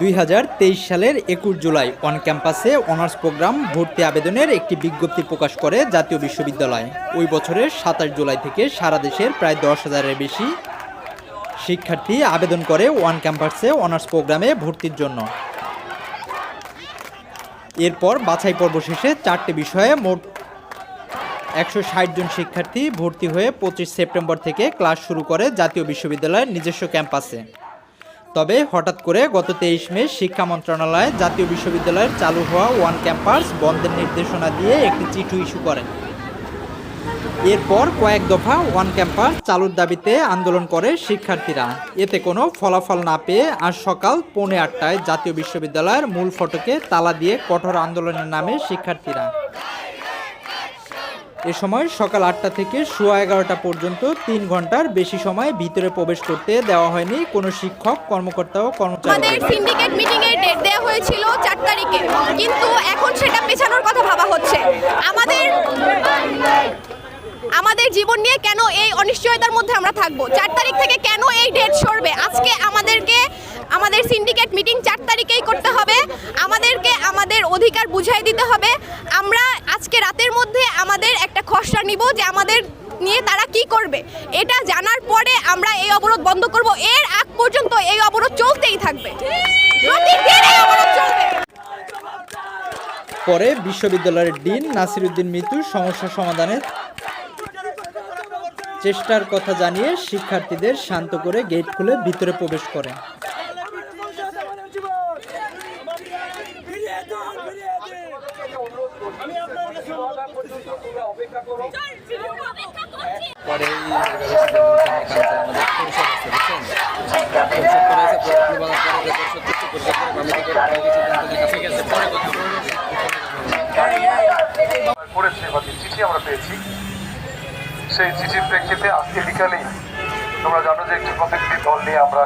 দুই হাজার তেইশ সালের একুশ জুলাই অন ক্যাম্পাসে অনার্স প্রোগ্রাম ভর্তি আবেদনের একটি বিজ্ঞপ্তি প্রকাশ করে জাতীয় বিশ্ববিদ্যালয়। ওই বছরের সাতাশ জুলাই থেকে সারা দেশের প্রায় দশ হাজারের বেশি শিক্ষার্থী আবেদন করে ওয়ান ক্যাম্পাসে অনার্স প্রোগ্রামে ভর্তির জন্য। এরপর বাছাই পর্ব শেষে চারটি বিষয়ে মোট একশো ষাট জন শিক্ষার্থী ভর্তি হয়ে পঁচিশ সেপ্টেম্বর থেকে ক্লাস শুরু করে জাতীয় বিশ্ববিদ্যালয়ের নিজস্ব ক্যাম্পাসে। তবে হঠাৎ করে গত তেইশ মে শিক্ষা মন্ত্রণালয় জাতীয় বিশ্ববিদ্যালয়ের চালু হওয়া ওয়ান ক্যাম্পাস বন্ধের নির্দেশনা দিয়ে একটি চিঠি ইস্যু করেন। এরপর কয়েক দফা ওয়ান ক্যাম্পাস চালুর দাবিতে আন্দোলন করে শিক্ষার্থীরা। এতে কোনো ফলাফল না পেয়ে আজ সকাল পৌনে আটটায় জাতীয় বিশ্ববিদ্যালয়ের মূল ফটকে তালা দিয়ে কঠোর আন্দোলনের নামে শিক্ষার্থীরা। এ সময় সকাল আটটা থেকে সোয়া এগারোটা পর্যন্ত তিন ঘণ্টার বেশি সময় ভিতরে প্রবেশ করতে দেওয়া হয়নি কোনো শিক্ষক, কর্মকর্তা ও কর্মচারী। মিটিং এর ডেট দেওয়া হয়েছিল চার তারিখে। কিন্তু এখন সেটা পেছানোর কথা ভাবা হচ্ছে। আমাদের আমাদের জীবন নিয়ে কেন এই অনিশ্চয়তার মধ্যে আমরা থাকব? চার তারিখ থেকে কেন এই ডেট সরবে? আজকে আমাদেরকে, আমাদের সিন্ডিকেট মিটিং চার তারিখেই করতে হবে। আমাদেরকে আমাদের অধিকার বুঝাই দিতে হবে। আমরা আজকে রাতের মধ্যে আমাদের একটা খসড়া নিব যে আমাদের নিয়ে তারা কি করবে। এটা জানার পরে আমরা এই অবরোধ বন্ধ করব। এর আগ পর্যন্ত এই অবরোধ চলতেই থাকবে। পরে বিশ্ববিদ্যালয়ের ডিন নাসিরুদ্দিন মিতু সমস্যা সমাধানের চেষ্টার কথা জানিয়ে শিক্ষার্থীদের শান্ত করে গেট খুলে ভিতরে প্রবেশ করে পরে চিঠি আমরা পেয়েছি সেই চিঠির প্রেক্ষিতে আজকে বিকালেই তোমরা জানো যে একটি প্রতিনিধি দল নিয়ে আমরা